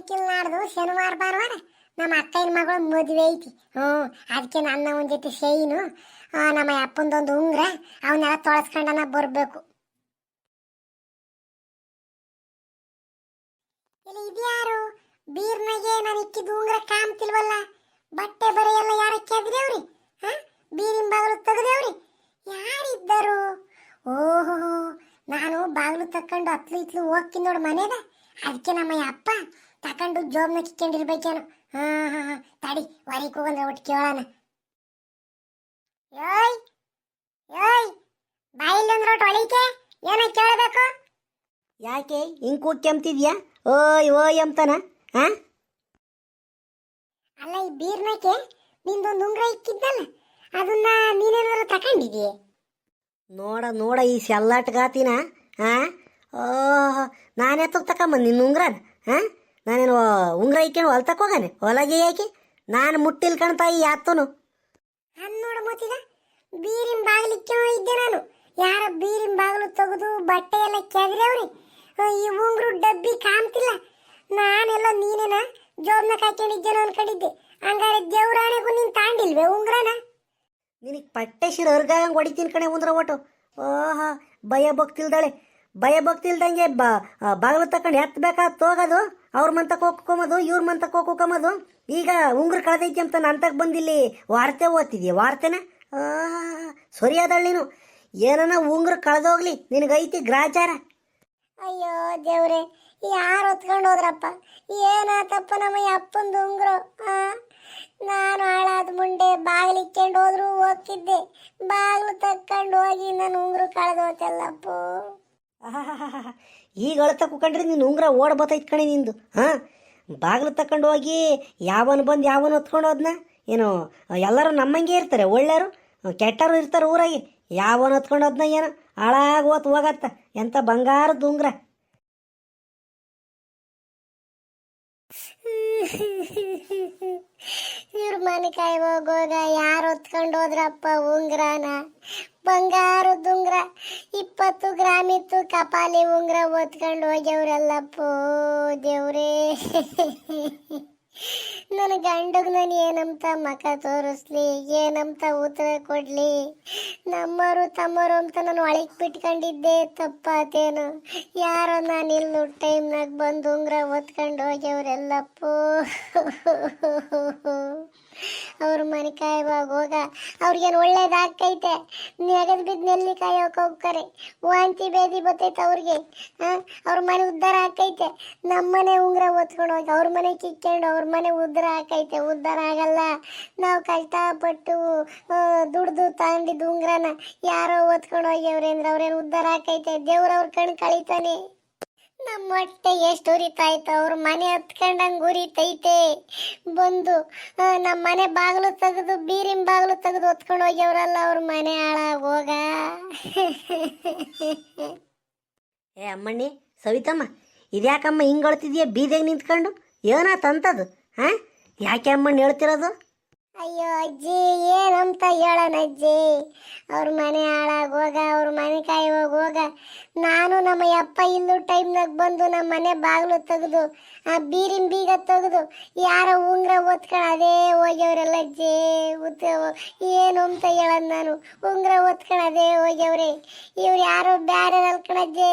ನಾಳಿಕಿಲ್ ನಾಡ್ದು ಶನಿವಾರ, ಭಾನುವಾರ ನಮ್ಮ ಅಕ್ಕನ ಮಗಳು ಮದುವೆ ಐತಿ. ಹ್ಞೂ ಅದಕ್ಕೆ ನನ್ನ ಒಂದು ಜೊತೆ ಶೈನು ನಮ್ಮ ಅಪ್ಪಂದೊಂದು ಉಂಗ್ರ ಅವನ್ನೆಲ್ಲ ತೊಳಸ್ಕೊಂಡನ ಬರಬೇಕು. ಇಲ್ಲ ಇದ್ಯಾರು? ಬೀರ್ನಾಗೆ ನಾನು ಇಕ್ಕಿದ ಉಂಗ್ರ ಕಾಮ್ತಿಲ್ವಲ್ಲ ಬಟ್ಟೆ ಬರೆ ಎಲ್ಲ ಯಾರು ಕೆದ್ರೇವ್ರಿ ಹಾ? ಬೀರಿನ ಬಾಗಿಲು ತೆಗೆದೇವ್ರಿ ಯಾರಿದ್ದರು? ಓಹೋ, ನಾನು ಬಾಗಿಲು ತಕ್ಕೊಂಡು ಅತ್ಲು ಇತ್ಲು ಹೋಗ್ತೀನಿ ನೋಡು ಮನೆದ ಅದಕ್ಕೆ ನಮ್ಮ ಅಪ್ಪ ತಕೊಂಡು ಜೋಬ್ನ ಕಿಕ್ಕೊಂಡಿರ್ಬೇಕೇನು. ಹಾ ಹಾ ಹಾ. ತಡಿ ಹೊರಗೆ ಹೋಗಂದ್ರೆ ಒಟ್ಟು ಕೇಳೋಣ. ಯೋಯ್ ಯೋಯ್ ಬಾಯಿಲ್ಲ ಅಂದ್ರೆ ಒಟ್ಟು ಒಳಿಕೆ ಏನೋ ಕೇಳಬೇಕು? ಯಾಕೆ ಹಿಂಗ್ ಕೂಗ್ ಕೆಮ್ತಿದ್ಯಾ? ಓಯ್ ಓಯ್ ಅಂತಾನ ಹಾ ಅಲ್ಲ ಈ ಬೀರ್ನಕ್ಕೆ ನಿಂದೊಂದು ಉಂಗ್ರ ಇಕ್ಕಿದ್ದಲ್ಲ ಅದನ್ನ ನೀನೇನಾದ್ರು ತಕೊಂಡಿದೀಯ? ನೋಡ ನೋಡ ಈ ಸೆಲ್ಲಾಟ್ಗಾತಿನ ಹಾ ಓಹ್ ನಾನೇ ತಕೊಂಬಂದು ನಿನ್ನ ಉಂಗ್ರನ ಹಾ ನಾನೇನು ಉಂಗ್ರ ಇಕ್ಕೊಂಡು ಹೊಲ ಹೋಗಾನೆ. ಹೊಲಗೆ ಯಾಕೆ ನಾನು ಮುಟ್ಟಿಲ್ ಕಣ್ತಾಯಿ ಯಾತನು ನೋಡು ಮತ್ತೀಗ ಬೀರಿನ ಬಾಗಿಲು ಇಕ್ಕೊಂಡು ಇದ್ದೆ ನಾನು. ಯಾರ ಬೀರಿನ ಬಾಗಿಲು ತೆಗೆದು ಬಟ್ಟೆ ಎಲ್ಲ ಕೆದ್ರವ್ರಿ ಈ ಉಂಗ್ರು ಡಬ್ಬಿ ಕಾಣ್ತಿಲ್ಲ. ನಾನೆಲ್ಲ ನೀನೇನ? ಜೋಬ್ನ ಕಾಯ್ಕೊಂಡಿದ್ದೇನೋ ಅನ್ಕೊಂಡಿದ್ದೆ ಹಂಗಾರೆ ದೇವ್ರಾಣೆಗೂ ನೀನು ತಾಂಡಿಲ್ವೇ ಉಂಗ್ರನ? ನಿನಗೆ ಪಟ್ಟೆ ಶಿರ ಹೊರ್ಗಂಗೆ ಹೊಡಿತೀನಿ ಕಣೆ ಉಂದ್ರ ಒಟ್ಟು. ಓಹಾ ಭಯ ಭಕ್ತಿಲ್ದಾಳೆ ಭಯ ಭಕ್ತಿಲ್ದಂಗೆ ಬ ಬಾಗಿಲು ತಕೊಂಡು ಎತ್ತಬೇಕಾ ಹೋಗೋದು ಅವ್ರ ಮಂತಕ್ಕೆ ಹೋಗ್ಕೊಂಬೋದು ಇವ್ರ ಮಂತಕ್ಕೆ ಹೋಗ್ಕೊಂಬೋದು ಈಗ ಉಂಗ್ರ ಕಳೆದೈತಿ ಅಂತ ನಂತಕ್ಕೆ ಬಂದಿಲ್ಲಿ ವಾರ್ತೆ ಓದ್ತಿದ್ಯಾ? ವಾರ್ತೆನ? ಸರಿ ಸರಿಯಾದಳ್ ನೀನು. ಏನನ ಉಂಗ್ರ ಕಳೆದೋಗ್ಲಿ ನಿನಗೈತಿ ಗ್ರಾಚಾರ? ಅಯ್ಯೋ ದೇವ್ರೆ ಯಾರು ಹೊತ್ಕೊಂಡು ಹೋದ್ರಪ್ಪ? ಏನಾತಪ್ಪ ನಮ್ಮ ಅಪ್ಪಂದು ಉಂಗ್ರು ನಾನು ಹಾಳಾದ ಮುಂಡೆ ಬಾಗಿಲು ಇಕ್ಕೊಂಡು ಹೋದ್ರು ಹೋಗ್ತಿದ್ದೆ. ಬಾಗಿಲು ತಕ್ಕೊಂಡು ಹೋಗಿ ನಾನು ಉಂಗ್ರು ಕಳೆದು ಹೋತಲ್ಲಪ್ಪ ಆಹಾಹಾಹಾಹಾ. ಈಗ ಅಳತ ಕುಕೊಂಡ್ರೆ ನೀನು ಉಂಗ್ರ ಓಡ್ ಬತ್ತೈತ್ ಕಣೆ ನಿಂದು, ಹಾಂ? ಬಾಗಿಲು ತಕೊಂಡು ಹೋಗಿ ಯಾವನು ಬಂದು ಯಾವನು ಹೊತ್ಕೊಂಡು ಹೋದ್ನ? ಏನು, ಎಲ್ಲರೂ ನಮ್ಮಂಗೆ ಇರ್ತಾರೆ ಒಳ್ಳೆಯರು ಕೆಟ್ಟರು ಇರ್ತಾರೆ ಊರಾಗಿ. ಯಾವನು ಹೊತ್ಕೊಂಡು ಹೋದ್ನ ಏನೋ, ಹಾಳಾಗಿ ಹೋತ್ ಹೋಗತ್ತ ಎಂಥ ಬಂಗಾರದ ಉಂಗ್ರ. ಇವ್ರ ಮನೆ ಕಾಯಿ ಯಾರು ಹೊತ್ಕೊಂಡು ಹೋದ್ರಪ್ಪ ಉಂಗ್ರನ? ಬಂಗಾರದ ದುಂಗ್ರ, ಇಪ್ಪತ್ತು ಗ್ರಾಮ್ ಇತ್ತು. ಕಪಾಲಿ ಉಂಗ್ರ ಓದ್ಕೊಂಡು ಹೋಗ್ಯವ್ರಲ್ಲಪ್ಪೋ ದೇವ್ರೇ. ನನ್ನ ಗಂಡಗ್ ನಾನು ಏನಂತ ಮಕ ತೋರಿಸ್ಲಿ, ಏನಂತ ಉತ್ತರ ಕೊಡ್ಲಿ. ನಮ್ಮರು ತಮ್ಮರು ಅಂತ ನಾನು ಒಳಗೆ ಬಿಟ್ಕೊಂಡಿದ್ದೆ ತಪ್ಪಾತೇನು. ಯಾರೋ ನಾನು ಇಲ್ಲಿ ಟೈಮ್ನಾಗ ಬಂದು ಉಂಗ್ರ ಓದ್ಕೊಂಡು ಹೋಗ್ಯವ್ರೆಲ್ಲಪ್ಪೋ ಅವ್ರ ಮನೆ ಕಾಯುವಾಗ ಹೋಗ, ಅವ್ರಿಗೇನು ಒಳ್ಳೇದಾಗ್ತೈತೆ. ನೆಗದು ಬಿದ್ದು ನೆಲ್ಲಿ ಕಾಯೋಕೆ ಹೋಗ್ತಾರೆ ವಾಂತಿ ಬೇದಿ ಬರ್ತೈತೆ ಅವ್ರಿಗೆ. ಅವ್ರ ಮನೆ ಉದ್ಧಾರ ಆಕೈತೆ ನಮ್ಮನೆ ಉಂಗ್ರ ಒತ್ಕೊಂಡು ಹೋಗಿ, ಅವ್ರ ಮನೆ ಕಿಕ್ಕೊಂಡು ಅವ್ರ ಮನೆ ಉದ್ಧಾರ ಹಾಕೈತೆ ಉದ್ಧಾರ ಆಗಲ್ಲ. ನಾವು ಕಷ್ಟಪಟ್ಟು ದುಡ್ದು ತಗೊಂಡಿದ್ದು ಉಂಗ್ರನ ಯಾರೋ ಓದ್ಕೊಂಡು ಹೋಗಿ ಅವ್ರೇಂದ್ರೆ, ಅವ್ರೇನು ಉದ್ಧಾರ ಹಾಕೈತೆ ದೇವ್ರ ಅವ್ರ ಕಣ್ ಕಳಿತಾನೆ. ನಮ್ಮ ಹೊಟ್ಟೆ ಎಷ್ಟು ಉರಿತಾಯ್ತು, ಅವ್ರ ಮನೆ ಹತ್ಕೊಂಡಂಗೆ ಉರಿತೈತೆ. ಬಂದು ನಮ್ಮ ಮನೆ ಬಾಗಿಲು ತೆಗೆದು, ಬೀರಿನ ಬಾಗಿಲು ತೆಗೆದು ಹೊತ್ಕೊಂಡು ಹೋಗ್ಯವ್ರಲ್ಲ, ಅವ್ರ ಮನೆ ಹಾಳಾಗ ಹೋಗ? ಏ ಅಮ್ಮಣ್ಣಿ, ಸವಿತಮ್ಮ, ಇದ್ಯಾಕಮ್ಮ ಹಿಂಗೆ ಅಳ್ತಿದ್ಯಾ? ಬೀದಿಯಾಗ ನಿಂತ್ಕೊಂಡು? ಏನಾತಂತದು ಹಾಂ ಯಾಕೆ ಅಮ್ಮಣ್ಣ ಹೇಳ್ತಿರೋದು? ಅಯ್ಯೋ ಅಜ್ಜಿ, ಏನಂತ ಹೇಳೋಣ ಅಜ್ಜಿ? ಅವ್ರ ಮನೆ ಹಾಳಾಗ ಹೋಗ, ಅವ್ರ ಮನೆ ಕಾಯಿ ಹೋಗ ಹೋಗ. ನಾನು ನಮ್ಮ ಅಪ್ಪ ಇಲ್ಲೂ ಟೈಮ್ನಾಗ ಬಂದು ನಮ್ಮ ಮನೆ ಬಾಗಿಲು ತೆಗೆದು, ಆ ಬೀರಿನ ಬೀಗ ತೆಗೆದು, ಯಾರ ಉಂಗ್ರ ಒತ್ಕೊಂಡು ಅದೇ ಹೋಗ್ಯವ್ರಲ್ಲ ಅಜ್ಜಿ? ಉತ್ತ ಏನು ಅಂತ ಹೇಳೋದು ನಾನು? ಉಂಗ್ರ ಒತ್ಕೊಂಡು ಅದೇ ಹೋಗ್ಯವ್ರೆ. ಇವ್ರು ಯಾರೋ ಬ್ಯಾರೆ ಕಣಜ್ಜಿ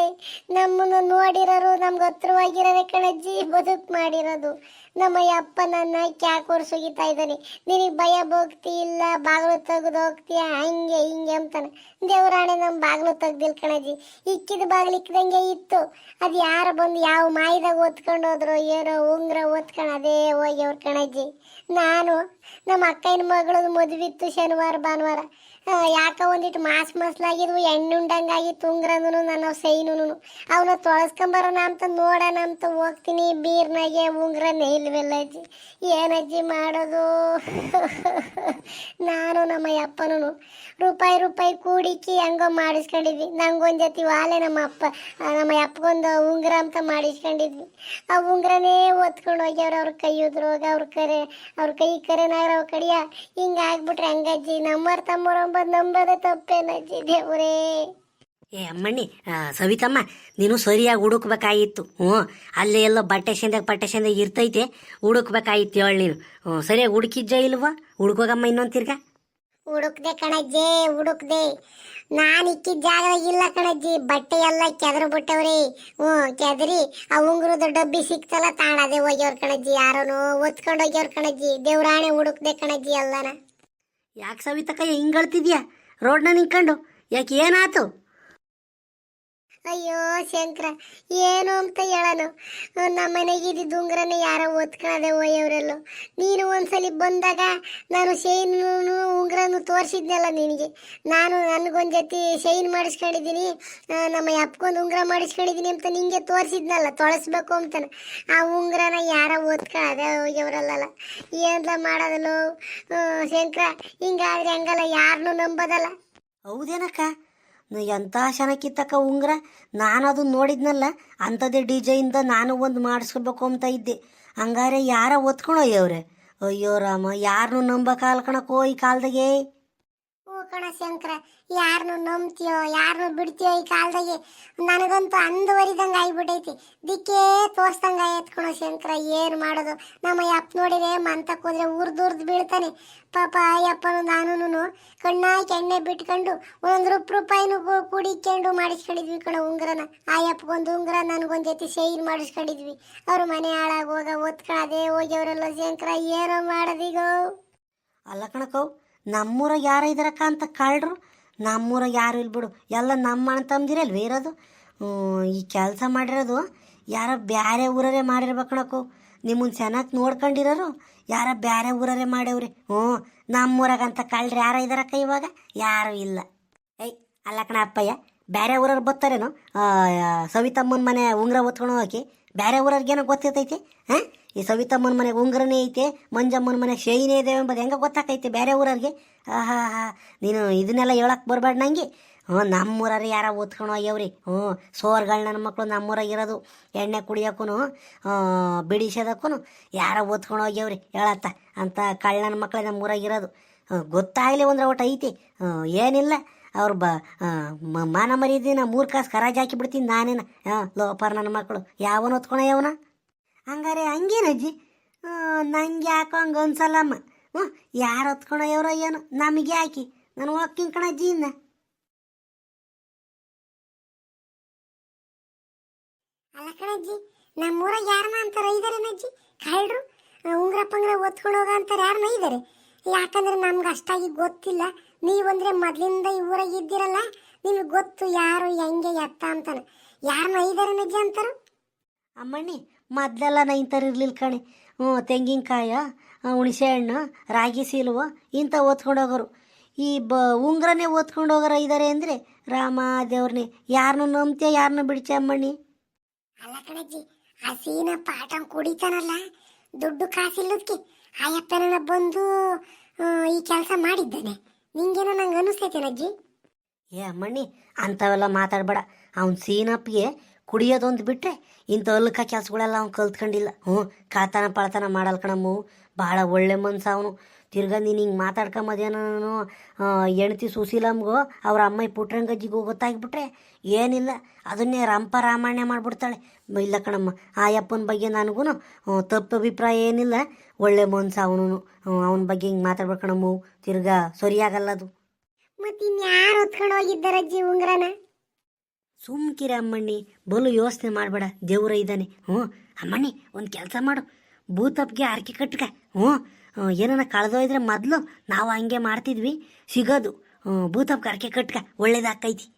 ನಮ್ಮನ್ನು ನೋಡಿರೋರು ನಮ್ಗೆ ಹತ್ರವಾಗಿರೋದೇ ಕಣಜ್ಜಿ ಬದುಕು ಮಾಡಿರೋದು. ನಮ್ಮ ಅಪ್ಪ ನನ್ನ ಕ್ಯಾಕ್ ಸುಗಿತಾ ಇದ್ದಾನೆ. ನಿನಗೆ ಭಯ ಭಕ್ತಿ ಇಲ್ಲ, ಬಾಗಿಲು ತೆಗೆದು ಹೋಗ್ತೀಯ? ಹಂಗೆ ಹಿಂಗೆ ಅಂತಾನೆ. ದೇವರಾಣೆ ನಮ್ಮ ಬಾಗಿಲು ತೆಗ್ದಿಲ್ ಕಣಜಿ ಇಕ್ಕಿದ ಬಾಗಿಲು ಇಕ್ಕದಂಗೆ ಇತ್ತು. ಅದು ಯಾರು ಬಂದು ಯಾವ ಮಾಯಿದಾಗ ಓದ್ಕೊಂಡು ಹೋದ್ರು ಏನೋ ಉಂಗ್ರ ಓದ್ಕೊಂಡು ಅದೇ ಹೋಗಿ ಅವ್ರ ಕಣಜ್ಜಿ. ನಾನು ನಮ್ಮ ಅಕ್ಕನ ಮಗಳದು ಮದುವಿತ್ತು ಶನಿವಾರ, ಭಾನುವಾರ. ಯಾಕ ಒಂದಿಟ್ಟು ಮಾಸ್ ಮಸ್ಲಾಗಿದ್ವು, ಎಣ್ಣೆ ತುಂಗ್ರನು ನನ್ನ ಸೈನು ಅವನ್ನ ತೊಳಸ್ಕೊಂಬರೋಣ ಅಂತ ನೋಡೋಣ ಅಂತ ಹೋಗ್ತೀನಿ, ಬೀರ್ನಾಗೆ ಉಂಗ್ರನೇ ಇಲ್ವಲ್ಲ ಅಜ್ಜಿ ಏನಜ್ಜಿ ಮಾಡೋದು? ನಾನು ನಮ್ಮ ಅಪ್ಪನೂ ರೂಪಾಯಿ ರೂಪಾಯಿ ಕೂಡಿಕ್ಕಿ ಹೆಂಗೋ ಮಾಡಿಸ್ಕೊಂಡಿದ್ವಿ. ನಂಗೊಂದು ಜೊತೆ ವಾಲೆ ನಮ್ಮ ಅಪ್ಪ ನಮ್ಮ ಅಪ್ಪಗೊಂದು ಉಂಗ್ರ ಅಂತ ಮಾಡಿಸ್ಕೊಂಡಿದ್ವಿ. ಆ ಉಂಗ್ರನೇ ಒತ್ಕೊಂಡು ಹೋಗ್ಯವ್ರ ಅವ್ರ ಕೈ ಉದ್ರೋಗ, ಅವ್ರ ಕರೆ, ಅವ್ರ ಕೈ ಕರೆನಾಗ್ರ ಅವ್ರ ಕಡಿಯ. ಹಿಂಗಾಗ್ಬಿಟ್ರೆ ಹಂಗಜ್ಜಿ ನಮ್ಮವ್ರ ತಮ್ಮವ್ರ ನಂಬದ ತಪ್ಪೇನಜ್ಜಿ ದೇವ್ರೇ ಏ ಅಮ್ಮಣ್ಣಿ ಆ, ಸವಿತಮ್ಮ ನೀನು ಸರಿಯಾಗಿ ಹುಡುಕ್ಬೇಕಾಗಿತ್ತು. ಹ್ಞೂ ಅಲ್ಲೇ ಎಲ್ಲೋ ಬಟ್ಟೆ ಶೆಂದಾಗ ಬಟ್ಟೆ ಶೆಂದಾಗ ಇರ್ತೈತೆ ಹುಡುಕ್ಬೇಕಾಗಿತ್ತು ಹೇಳಿ ನೀನು. ಹ್ಞೂ ಸರಿಯಾಗಿ ಹುಡುಕಿದ್ಜ ಇಲ್ವಾ? ಹುಡುಕೋಗಮ್ಮ ಇನ್ನೊಂದು ತಿರ್ಗ. ಹುಡುಕ್ದೆ ಕಣಜ್ಜಿ ಹುಡುಕ್ದೆ. ನಾನು ಇಕ್ಕಿದ ಜಾಗದಾಗ ಇಲ್ಲ ಕಣಜ್ಜಿ ಬಟ್ಟೆ ಎಲ್ಲ ಕೆದರು ಬಿಟ್ಟವ್ರಿ. ಹ್ಞೂ ಕೆದರಿ ಆ ಉಂಗುರದ ಡಬ್ಬಿ ಸಿಕ್ತಲ್ಲ ತಾಣದೆ ಹೋಗ್ಯವ್ರ ಕಣಜ್ಜಿ ಯಾರೋನು ಒತ್ಕೊಂಡು ಹೋಗ್ಯವ್ರ ಕಣಜ್ಜಿ ದೇವ್ರಾಣೆ ಹುಡುಕ್ದೆ ಕಣಜ್ಜಿ ಎಲ್ಲನ. ಯಾಕೆ ಸವಿತಕ್ಕ ಹಿಂಗಳ್ತಿದ್ಯಾ ರೋಡ್ನ ನಿಂತ್ಕೊಂಡು. ಯಾಕೆ ಏನಾತು? ಅಯ್ಯೋ ಶಂಕರ, ಏನು ಅಂತ ಹೇಳನು? ನಮ್ಮ ಮನೆಗೆ ಇದ್ದಿದ್ದು ಉಂಗ್ರನ ಯಾರೋ ಓದ್ಕೊಳ್ಳೋದೆ ಹೋಯವ್ರೆಲ್ಲೋ ನೀನು ಒಂದ್ಸಲಿ ಬಂದಾಗ ನಾನು ಶೈನು ಉಂಗ್ರನು ತೋರಿಸಿದ್ನಲ್ಲ ನಿನಗೆ. ನಾನು ನನಗೊಂದು ಜೊತೆ ಶೈನ್ ಮಾಡಿಸ್ಕೊಂಡಿದ್ದೀನಿ ನಮ್ಮ ಅಪ್ಪಗೊಂದು ಉಂಗ್ರ ಮಾಡಿಸ್ಕೊಂಡಿದ್ದೀನಿ ಅಂತ ನಿಂಗೆ ತೋರಿಸಿದ್ನಲ್ಲ, ತೊಳಸ್ಬೇಕು ಅಂತಾನೆ. ಆ ಉಂಗ್ರನ ಯಾರೋ ಓದ್ಕೊಳ್ಳೋದೆ ಹೋಗ್ಯವರಲ್ಲ ಏನಲ್ಲ ಮಾಡೋದಲ್ಲೋ ಶಂಕರ, ಹಿಂಗಾದ್ರೆ ಹಂಗಲ್ಲ ಯಾರನ್ನೂ ನಂಬೋದಲ್ಲ. ಹೌದೇನಕ್ಕ? ಎಂಥ ಶನಕ್ಕಿತ್ತಕ್ಕ ಉಂಗ್ರ? ನಾನು ನೋಡಿದ್ನಲ್ಲ, ಅಂಥದ್ದೇ ಡಿಜೈನ್ದ ನಾನು ಒಂದು ಮಾಡಿಸ್ಕೋಬೇಕು ಅಂತ ಇದ್ದೆ. ಹಂಗಾರೆ ಯಾರ ಒತ್ಕೊಳೋಯ್ಯವ್ರೆ ಅಯ್ಯೋ ರಾಮ ಯಾರನ್ನೂ ನಂಬಕ್ಕೆ ಕಣಕ್ಕೋ ಈ ಕಾಲದಾಗೆ? ಕಣ ಶಂಕರ. ಯಾರನ್ನು ನಂಬ್ತೀಯೋ ಯಾರನ್ನು ಬಿಡ್ತೀಯೋ ಈ ಕಾಲದಾಗೆ? ನನಗಂತೂ ಅಂದುವರಿದಂಗೆ ಆಗ್ಬಿಟ್ಟೈತಿ ದಿಕ್ಕೇ ತೋರ್ಸ್ದಂಗೆ ಆಯ್ತು ಕಣೋ ಶಂಕರ, ಏನು ಮಾಡೋದು? ನಮ್ಮ ಯಪ್ಪ ನೋಡಿದೆ ಮಂತಕ್ಕೆ ಹೋದ್ರೆ ಉರ್ದು ಬೀಳ್ತಾನೆ. ಪಾಪ ಯಪ್ಪನು ನಾನು ಕಣ್ಣಾಕಿ ಎಣ್ಣೆ ಬಿಟ್ಕೊಂಡು ಒಂದು ರೂಪ ರೂಪಾಯಿನೂ ಕೂಡಿಕೊಂಡು ಮಾಡಿಸ್ಕೊಂಡಿದ್ವಿ ಕಣ ಉಂಗ್ರನ. ಆ ಯಪ್ಪಗೊಂದು ಉಂಗ್ರ, ನನಗೊಂದು ಜೊತೆ ಶೈನ್ ಮಾಡಿಸ್ಕೊಂಡಿದ್ವಿ. ಅವ್ರ ಮನೆ ಹಾಳಾಗೋಗ ಓದ್ಕೊಳ್ಳೋದೇ ಹೋಗಿ ಅವರೆಲ್ಲ ಶಂಕರ, ಏನೋ ಮಾಡೋದೀಗೋ ಅಲ್ಲ ಕಣಕವ್ ನಮ್ಮೂರಾಗ ಯಾರ ಇದ್ದಾರಕ್ಕ ಅಂತ ಕಳ್ರು. ನಮ್ಮೂರ ಯಾರು ಇಲ್ಲ ಬಿಡು. ಎಲ್ಲ ನಮ್ಮ ಅಣ್ಣ ಇರೋದು ಈ ಕೆಲಸ ಮಾಡಿರೋದು ಯಾರ ಬ್ಯಾರೆ ಊರರೇ ಮಾಡಿರ್ಬೇಕು ನಿಮ್ಮನ್ನು ಚೆನ್ನಾಗಿ ನೋಡ್ಕೊಂಡಿರೋರು ಯಾರ ಬ್ಯಾರೆ ಊರರೇ ಮಾಡ್ಯವ್ರಿ. ಹ್ಞೂ ನಮ್ಮೂರಾಗಂತ ಕಳ್ರಿ ಯಾರ ಇದಾರಕ್ಕ ಇವಾಗ? ಯಾರು ಇಲ್ಲ. ಏಯ್, ಅಲ್ಲ ಕಣ ಅಪ್ಪಯ್ಯ ಬೇರೆ ಊರವ್ರು ಬರ್ತಾರೇನು? ಸವಿತಮ್ಮನ ಮನೆ ಉಂಗ್ರ ಹೊತ್ಕೊಂಡು ಹೋಗಿ ಬೇರೆ ಊರವ್ರಿಗೇನೋ ಗೊತ್ತಿರ್ತೈತಿ, ಹಾಂ? ಈ ಸವಿತಮ್ಮನ ಮನೆಗೆ ಉಂಗ್ರನೇ ಐತೆ, ಮಂಜಮ್ಮನ ಮನೆಗೆ ಶೈನೇ ಇದೆ ಎಂಬುದು ಹೆಂಗೆ ಗೊತ್ತಾಕೈತೆ ಬೇರೆ ಊರವ್ರಿಗೆ. ಆಹಾ ಹಾ ನೀನು ಇದನ್ನೆಲ್ಲ ಹೇಳಕ್ಕೆ ಬರಬೇಡ ನಂಗೆ. ಹ್ಞೂ ನಮ್ಮೂರವ್ರು ಯಾರ ಓದ್ಕೊಂಡು ಹೋಗ್ಯವ್ರಿ ಹ್ಞೂ ಸೋರ್ಗಳು ನನ್ನ ಮಕ್ಕಳು ನಮ್ಮೂರಾಗ ಇರೋದು. ಎಣ್ಣೆ ಕುಡಿಯೋಕ್ಕೂ ಬಿಡಿಸೋದಕ್ಕೂ ಯಾರ ಓದ್ಕೊಂಡು ಹೋಗ್ಯವ್ರಿ ಹೇಳತ್ತ ಅಂತ ಕಳ್ಳನ ಮಕ್ಕಳು ನಮ್ಮೂರಾಗ ಇರೋದು. ಗೊತ್ತಾಗಲಿ ಅಂದ್ರೆ ಒಟ್ಟು ಐತಿ. ಏನಿಲ್ಲ. ಅವ್ರು ಬ ಮಾನ ಮರಿದಿನ ಮೂರು ಕಾಸು ಕರಾಜ್ ಹಾಕಿ ಬಿಡ್ತೀನಿ ನಾನೇನ. ಹಾಂ ಲೋಪರ್ ನನ್ನ ಮಕ್ಕಳು ಯಾವನ ಹೊತ್ಕೊಳ ಯಾವನ ಹಂಗಾರೆ ಹಂಗೇನಜ್ಜಿ ನಂಗೆ ಯಾಕೋ ಹಂಗೆ ಅನ್ಸಲ್ಲಮ್ಮ ಹ್ಞೂ ಯಾರು ಹೊತ್ಕೊಳವ್ರೋ ಏನು ನಮಗೆ ಹಾಕಿ ನಾನು ಹೋಗ್ತೀನಿ ಕಣಜ್ಜಿ ಇನ್ನ. ಅಲ್ಲ ಕಣಜ್ಜಿ ನಮ್ಮೂರಾಗ ಯಾರನ್ನ ಅಂತಾರೆ ಇದಾರೇನಜ್ಜಿ ಅಜ್ಜಿ? ಆ, ಉಂಗ್ರ ಪಂಗ್ರ ಒತ್ಕೊಂಡು ಹೋಗ ಅಂತಾರೆ ಯಾರನ್ನ ಇದ್ದಾರೆ ಯಾಕಂದ್ರೆ ನಮ್ಗೆ ಅಷ್ಟಾಗಿ ಗೊತ್ತಿಲ್ಲ. ನೀವಂದ್ರೆ ಮೊದಲಿಂದ ಈ ಊರಾಗ ಇದ್ದೀರಲ್ಲ ನಿಮ್ಗೆ ಗೊತ್ತು ಯಾರು ಹೆಂಗೆ ಎತ್ತ ಅಂತಾನೆ. ಯಾರನ್ನ ಐದಾರನಜ್ಜಿ ಅಂತಾರು? ಅಮ್ಮಣ್ಣಿ ಮೊದಲೆಲ್ಲ ನಾ ಇಂಥವ್ರು ಇರಲಿಲ್ಲ ಕಣೆ. ಹ್ಞೂ ತೆಂಗಿನಕಾಯ ಹುಣಸೆ ಹಣ್ಣು ರಾಗಿ ಸೀಲುವ ಇಂಥ ಓದ್ಕೊಂಡು ಹೋಗೋರು. ಈ ಬ ಉಂಗ್ರನೇ ಓದ್ಕೊಂಡು ಹೋಗೋರ ಇದ್ದಾರೆ ಅಂದರೆ ರಾಮ ದೇವ್ರನ್ನೇ ಯಾರನ್ನೂ ನಂಬ್ತೀಯ ಯಾರನ್ನೂ ಬಿಡ್ತೀಯ ಅಮ್ಮಣ್ಣಿ? ಅಲ್ಲ ಕಣಜ್ಜಿ ಹಸೀನ ಪಾಠ ಕುಡಿತಾನಲ್ಲ ದುಡ್ಡು ಕಾಸಿಲ್ಲದಕ್ಕೆ ಆಯಪ್ಪನ ಬಂದು ಈ ಕೆಲಸ ಮಾಡಿದ್ದಾನೆ. ನಿಂಗೇನೋ ನಂಗೆ ಅನಿಸ್ತೈತೇನಜ್ಜಿ ಏ ಅಮ್ಮಣ್ಣಿ ಅಂಥವೆಲ್ಲ ಮಾತಾಡಬೇಡ. ಅವ್ನು ಸೀನಪ್ಪಿಗೆ ಕುಡಿಯೋದೊಂದು ಬಿಟ್ಟರೆ ಇಂಥ ಅಲ್ಕ ಕೆಲಸಗಳೆಲ್ಲ ಅವ್ನು ಕಲ್ತ್ಕೊಂಡಿಲ್ಲ. ಹ್ಞೂ, ಕಾತನ ಪಾಳ್ತನ ಮಾಡಲ್ ಕಣಮ್ಮು. ಭಾಳ ಒಳ್ಳೆ ಮನ್ಸ ಅವನು. ತಿರ್ಗಾ ನೀನು ಹಿಂಗೆ ಮಾತಾಡ್ಕೊಂಬದೇನೋ ಹೆಣ್ತಿ ಸುಶೀಲಮ್ಗೋ, ಅವ್ರ ಅಮ್ಮ ಪುಟ್ರಂಗಜ್ಜಿಗೂ ಗೊತ್ತಾಗ್ಬಿಟ್ರೆ ಏನಿಲ್ಲ. ಅದನ್ನೇ ರಂಪ ರಾಮಾಯಣ ಮಾಡಿಬಿಡ್ತಾಳೆ. ಇಲ್ಲ ಕಣಮ್ಮ, ಆ ಅಪ್ಪನ ಬಗ್ಗೆ ನನಗೂ ತಪ್ಪು ಅಭಿಪ್ರಾಯ ಏನಿಲ್ಲ. ಒಳ್ಳೆ ಮನ್ಸ ಅವನು ಅವನ ಬಗ್ಗೆ ಹಿಂಗೆ ಮಾತಾಡ್ಬೇಕು ಕಣಮ್ಮು. ತಿರ್ಗಾ ಸರಿಯಾಗಲ್ಲ ಅದು. ಮತ್ತೆ ಇನ್ಯಾರು ಹೊತ್ಕೊಂಡು ಹೋಗಿದ್ದಾರಜ್ಜಿ ಉಂಗ್ರನ? ಸುಮ್ಕಿರ ಅಮ್ಮಣ್ಣಿ, ಬಲು ಯೋಚನೆ ಮಾಡಬೇಡ, ದೇವ್ರ ಇದ್ದಾನೆ. ಹ್ಞೂ, ಅಮ್ಮಣ್ಣಿ, ಒಂದು ಕೆಲಸ ಮಾಡು. ಭೂತಪ್ಗೆ ಆರ್ಕೆ ಕಟ್ಕ. ಹ್ಞೂ ಏನನ್ನ ಕಳೆದೋಯ್ದ್ರೆ ಮೊದಲು ನಾವು ಹಂಗೆ ಮಾಡ್ತಿದ್ವಿ, ಸಿಗೋದು. ಭೂತಪ್ಗೆ ಆರ್ಕೆ ಕಟ್ಕ ಒಳ್ಳೇದಾಕೈತಿ